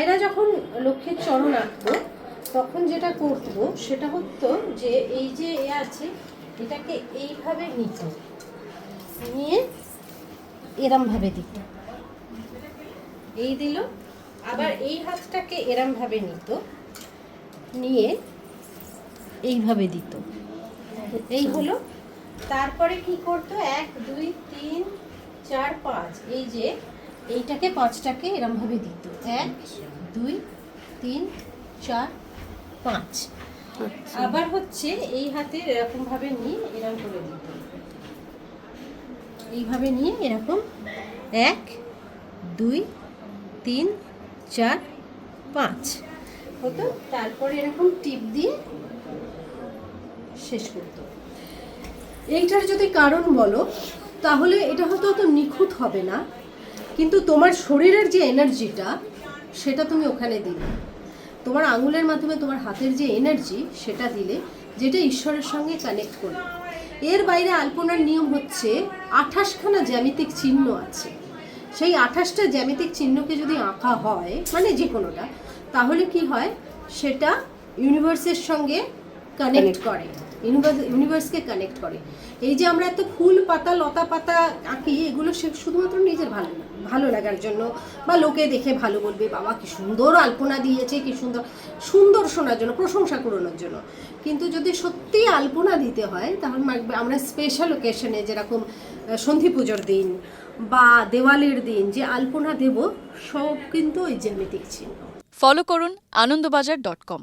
মায়েরা যখন লক্ষ্মীর চরণ আঁকতো তখন যেটা করতো সেটা হতো যে এই যে এ আছে, এটাকে এইভাবে নিত নিয়ে এরমভাবে দিত। এই দিল, আবার এই হাতটাকে এরমভাবে নিত, নিয়ে এইভাবে দিত। এই হলো, তারপরে কি করতো? এক, দুই, তিন, চার, পাঁচ, এই যে এইটাকে পাঁচটাকে এরমভাবে দিত। এক দুই তিন চার পাঁচ। আবার হচ্ছে এই হাতে এরকম ভাবে নিয়ে এরকম করে দিত। এইভাবে নিয়ে এরকম এক দুই তিন চার পাঁচ হতো। তারপরে এরকম টিপ দিয়ে শেষ করতো। এইটার যদি কারণ বলো তাহলে এটা হয়তো অত নিখুঁত হবে না। কিন্তু তোমার শরীরের যে এনার্জিটা, সেটা তুমি ওখানে দিলে। তোমার আঙুলের মাধ্যমে তোমার হাতের যে এনার্জি, সেটা দিলে, যেটা ঈশ্বরের সঙ্গে কানেক্ট করবে। এর বাইরে আলপনার নিয়ম হচ্ছে, আঠাশখানা জ্যামিতিক চিহ্ন আছে। সেই আঠাশটা জ্যামিতিক চিহ্নকে যদি আঁকা হয় মানে যে কোনোটা তাহলে কি হয়? সেটা ইউনিভার্সের সঙ্গে কানেক্ট করে ইউনিভার্স ইউনিভার্সকে কানেক্ট করে। এই যে আমরা এত ফুল পাতা লতা পাতা আঁকি এগুলো সে শুধুমাত্র নিজের ভালো ভালো লাগার জন্য বা লোকে দেখে ভালো বলবে বাবা কি সুন্দর আলপনা দিয়েছে কি সুন্দর সুন্দর শোনার জন্য প্রশংসা করানোর জন্য। কিন্তু যদি সত্যি আলপনা দিতে হয় তাহলে আমরা স্পেশাল ওকেশনে যেরকম সন্ধি পুজোর দিন বা দেওয়ালির দিন যে আলপনা দেব সব কিন্তু ওই জ্যামিতিক চিহ্ন। ফলো করুন আনন্দবাজার ডট কম